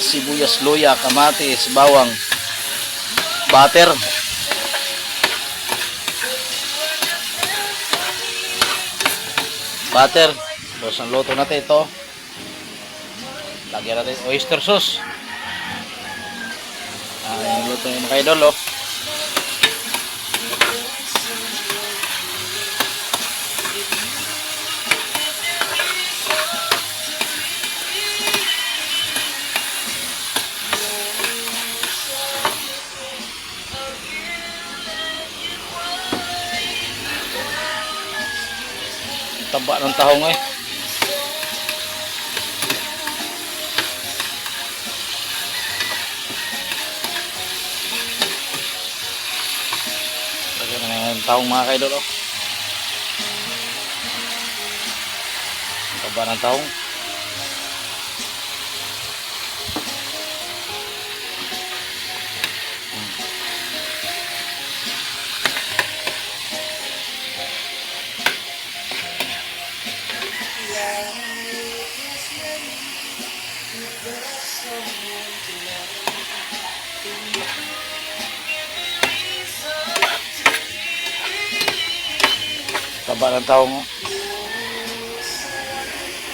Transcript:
sibuyas, luya, kamatis, bawang, butter. Butter. Tapos ang luto natin ito. Lagyan natin oyster sauce. Ah, yung luto yung mga idol, oh. Taba ng tahong eh. Lagyan na ng tahong mga kaidol oh. Taba ng tahong. Taba ng tahong oh.